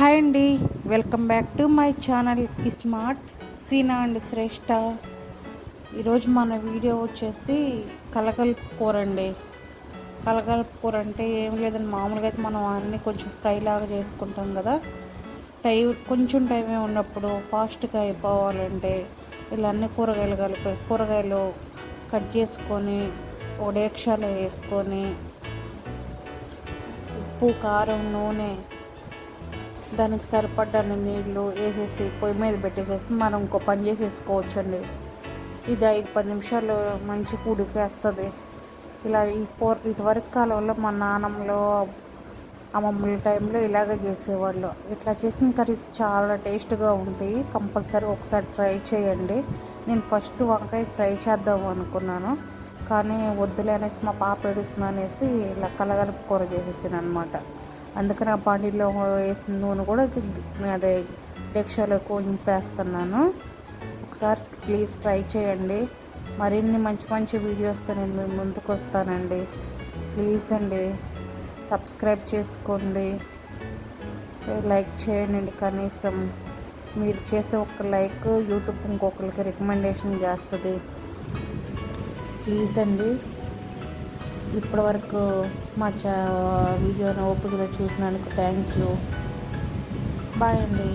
Hi అండి welcome back to my channel smart Seena and Shreshtha ఈరోజు మన video వచ్చేసి కలగలుపు కూర అండి. కలగలుపు కూర అంటే ఏం లేదండి మామూలుగా అయితే మనం అన్నీ కొంచెం ఫ్రై లాగా చేసుకుంటాం కదా. టైం కొంచెం టైమే ఉన్నప్పుడు ఫాస్ట్గా అయిపోవాలంటే ఇలా అన్ని కూరగాయలు కలిపి కూరగాయలు కట్ చేసుకొని ఒక డేక్షాలో వేసుకొని ఉప్పు కారం నూనె దానికి సరిపడ్డన్ని నీళ్ళు వేసేసి పొయ్యి మీద పెట్టేసేసి మనం ఇంకో పని చేసేసుకోవచ్చండి. ఇది ఐదు పది నిమిషాలు మంచి ఉడికేస్తుంది ఇలా ఈ పో ఇటువరకు కాలంలో మా నాన్నమ్మలో అమ్మమ్మల టైంలో ఇలాగే చేసేవాళ్ళు. ఇట్లా చేసిన కర్రీస్ చాలా టేస్ట్గా ఉంటాయి. కంపల్సరీ ఒకసారి ట్రై చేయండి. నేను ఫస్ట్ వంకాయ ఫ్రై చేద్దాం అనుకున్నాను. కానీ వద్దులే అనేసి మా పాప ఏడుస్తుంది అనేసి ఇలా కలగలుపు కూర చేసేసాను అనమాట అందుకని ఆ బాండీలో వేసిన నూనె కూడా అదే డెక్షలో నింపేస్తున్నాను ఒకసారి ప్లీజ్ ట్రై చేయండి. మరిన్ని మంచి మంచి వీడియోస్తో నేను మీ ముందుకు వస్తానండి. ప్లీజ్ అండి సబ్స్క్రైబ్ చేసుకోండి. లైక్ చేయండి కనీసం. మీరు చేసే ఒక లైక్ యూట్యూబ్ ఇంకొకరికి రికమెండేషన్ చేస్తుంది. ప్లీజ్ అండి. ఇప్పటి వరకు మా చా వీడియోను ఓపికగా చూసినందుకు థ్యాంక్ యూ బాయ్ అండి.